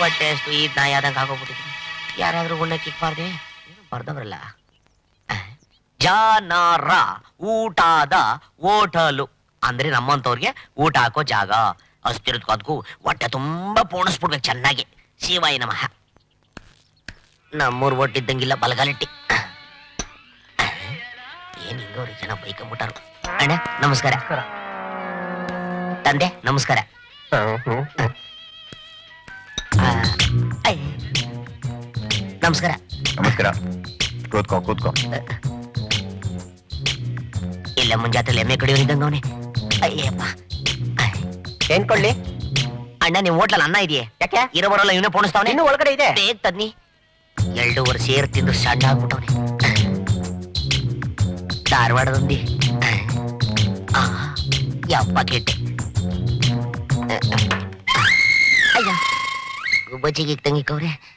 ಹೊಟ್ಟೆ ಅಷ್ಟು ಈ ನಾ ಯಾದಂಗ ಆಗೋಗ್ಬಿಟ್ಟಿದ್ದೀನಿ. ಯಾರಾದ್ರೂ ಗುಂಡ ಕಿಕ್ಬಾರ್ದೆ? ಏನು ಬರ್ದವ್ರಲ್ಲ. ಜಾನಾರ ಊಟದ ಹೋಟಲು. ಅಂದ್ರೆ ನಮ್ಮಂತವ್ರಿಗೆ ಊಟ ಹಾಕೋ ಜಾಗ. ಅಷ್ಟಿರುತ್ತೋ ಅದಕ್ಕೂ ಹೊಟ್ಟೆ ತುಂಬಾ ಪೋಣಿಸ್ಬಿಡ್ಬೇಕು ಚೆನ್ನಾಗಿ. ಶಿವಾಯ ನಮಃ. ನಮ್ಮೂರ್ ಒಟ್ಟಿದ್ದಂಗಿಲ್ಲ ಬಲಗಾಲಿಟ್ಟಿ. ಏನ್ ಹಿಂಗವ್ರಿ ಜನ ಬೈಕೊಂಬಿಟ್ಟಾರು. ಅಣ್ಣ ನಮಸ್ಕಾರ. ತಂದೆ ನಮಸ್ಕಾರ. ನಮಸ್ಕಾರ. ನಮಸ್ಕಾರ. ಕೂತ್ಕೋ ಕೂತ್ಕೋ. ಇಲ್ಲ ಮುಂಜಾತ್ರೆ ಎಮ್ಮೆ ಕಡಿಯೋರಿದ್ದಂಗ ಅವನೇ. ಅಯ್ಯಪ್ಪ. ಏನ್ ಕೊಡ್ಲಿ? ಅಣ್ಣ ನಿಮ್ ಹೋಟ್ಲಲ್ಲಿ ಅನ್ನ ಇದೆಯೇ ಯಾಕೆ? ಇರೋ ಬರೋಲ್ಲ ಇವನೇ ಪೋಣಿಸ್ತಾವನೆ? ಇನ್ನು ಒಳಗಡೆ ಇದೆ. ಬೇಗ ತನ್ನಿ. ಎರಡೂವರೆ ಸೇರಿ ತಿಂದು ಸಣ್ಣ ಆಗ್ಬಿಟ್ಟವನೆ. ಧಾರವಾಡದಂದಿ. ಆ, ಯಪ್ಪ ಕೆಟ್ಟೆ ಅಯ್ಯ ತಂಗಿ ತಂಗಿಕವ್ರೆ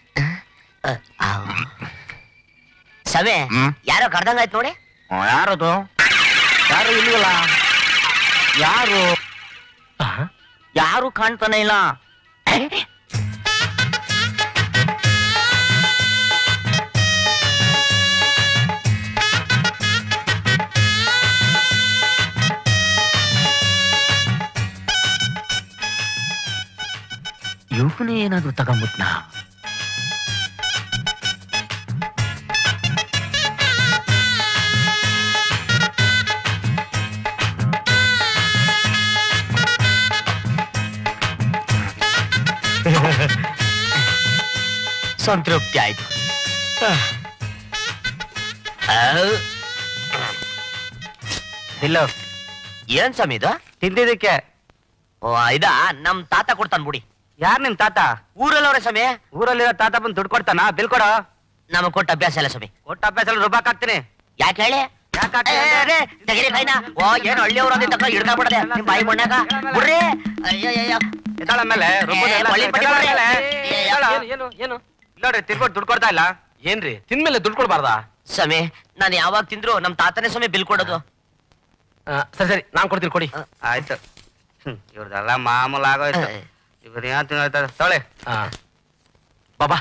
ಸವೆ ಹ್ಮ್? ಯಾರೋ ಕರ್ದಂಗಾಯ್ತು ನೋಡಿ. ಯಾರದು? ಯಾರು ಇಲ್ವಲ್ಲ ಯಾರು? ಯಾರು ಕಾಣ್ತಾನೆ ಇಲ್ಲ? ಇವನು ಏನಾದ್ರು ತಗೊಂಬಿಟ್ನಾ? ಸಂತೃಪ್ತಿ ಆಯ್ತು ಇಲ್ಲ ಏನ್ ಸ್ವಾಮಿ ಇದು? ತಿಂದಿದ್ದಕ್ಕೆ. ಓ ಇದಾ? ನಮ್ ತಾತ ಕೊಡ್ತಾನ ಬಿಡಿ. ಯಾರ್ ನಿಮ್ ತಾತ? ಊರಲ್ಲವ್ರೆ ಸ್ವಾಮಿ. ಊರಲ್ಲಿರೋ ತಾತ ಬಂದು ದುಡ್ಡು ಕೊಡ್ತಾನ? ಬಿಲ್ ಕೊಡ? ನಮಗ್ ಕೊಟ್ಟ ಅಭ್ಯಾಸ ಇಲ್ಲ ಸ್ವಾಮಿ. ಕೊಟ್ಟ ಅಭ್ಯಾಸ ರೂಪಾಯಿ ಹಾಕ್ತೀನಿ. ಯಾಕೆ ಹೇಳಿ? ಯಾಕ್ ತೆಗೀರಿ ಕೈನ. ಓ ಏನು ಹಳ್ಳಿಯವ್ರು ಅಂದಿದ್ದ ತಕ್ಕ ಹಿಡ್ಕೊಂಡ್ಬಿಡದೆ ನಿಮ್ ಬಾಯಿ ಮಣ್ಣಾಗ. ಬಿಡ್ರಿ ಅಯ್ಯಯ್ಯಯ್ಯ. ಎದ್ದಾಳ ಮೇಲೆ ರುಬ್ಬೋದು ಎಲ್ಲ. ಏ, ಒಳ್ಳೆ ಪಟ್ಟಿ ಎದ್ದಾಳ ಮೇಲೆ. ಏನು ಏನು ಏನು? ನೋಡ್ರಿ ತಿರ್ಗೊಟ್ಟು ದುಡ್ಡು ಕೊಡ್ತಾ ಇಲ್ಲ. ಏನ್ರಿ? ತಿಂದ್ಮೇಲೆ ದುಡ್ಡು ಕೊಡ್ಬಾರ್ದಾ? ಸ್ವಾಮಿ ನಾನು ಯಾವಾಗ ತಿಂದ್ರು ನಮ್ ತಾತನೇ ಸ್ವಾಮಿ ಬಿಲ್ ಕೊಡೋದು. ಆ, ಸರಿ ಸರಿ ನಾನ್ ಕೊಡ್ತೀನಿ ಕೊಡಿ. ಆಯ್ತು. ಹ್ಮ್, ಇವ್ರದೆಲ್ಲ ಮಾಮೂಲಾಗೋಯ್ತು. ಆಗೋಯ್ತು. ಇವ್ರು ಏನ್ ತಿನ್ನೋಯ್ತದ ತೊಳೆ ಆ. ಬಾ ಬಾ.